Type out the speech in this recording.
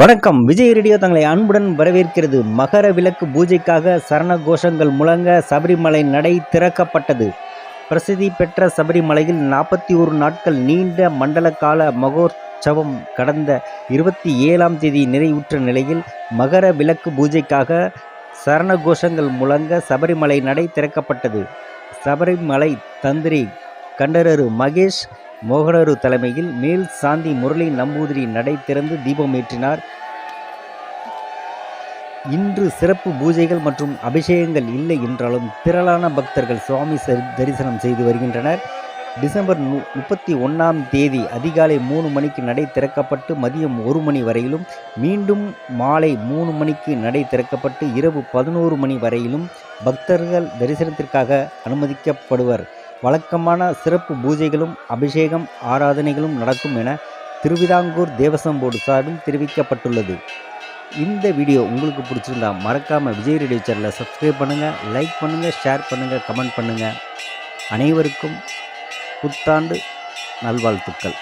வணக்கம். விஜய் ரேடியோ தங்களை அன்புடன் வரவேற்கிறது. மகர விளக்கு பூஜைக்காக சரண கோஷங்கள் முழங்க சபரிமலை நடை திறக்கப்பட்டது. பிரசித்தி பெற்ற சபரிமலையில் நாற்பத்தி ஒரு நாட்கள் நீண்ட மண்டல கால மகோற்சவம் கடந்த இருபத்தி ஏழாம் தேதி நிறைவுற்ற நிலையில் மகர விளக்கு பூஜைக்காக சரண கோஷங்கள் முழங்க சபரிமலை நடை திறக்கப்பட்டது. சபரிமலை தந்திரி கண்டரரு மகேஷ் மோகனரு தலைமையில் மேல் சாந்தி முரளி நம்பூதிரி நடை திறந்து தீபம் ஏற்றினார். இன்று சிறப்பு பூஜைகள் மற்றும் அபிஷேகங்கள் இல்லை என்றாலும் திரளான பக்தர்கள் சுவாமி தரிசனம் செய்து வருகின்றனர். டிசம்பர் மு முப்பத்தி ஒன்றாம் தேதி அதிகாலை மூணு மணிக்கு நடை திறக்கப்பட்டு மதியம் ஒரு மணி வரையிலும் மீண்டும் மாலை மூணு மணிக்கு நடை திறக்கப்பட்டு இரவு பதினோரு மணி வரையிலும் பக்தர்கள் தரிசனத்திற்காக அனுமதிக்கப்படுவர். வழக்கமான சிறப்பு பூஜைகளும் அபிஷேகம் ஆராதனைகளும் நடக்கும் என திருவிதாங்கூர் தேவசம் போர்டு சார்பில் தெரிவிக்கப்பட்டுள்ளது. இந்த வீடியோ உங்களுக்கு பிடிச்சிருந்தா மறக்காமல் விஜய் ரேடியோ சேனலை சப்ஸ்கிரைப் பண்ணுங்கள் லைக் பண்ணுங்கள் ஷேர் பண்ணுங்கள் கமெண்ட் பண்ணுங்கள் அனைவருக்கும் புத்தாண்டு நல்வாழ்த்துக்கள்.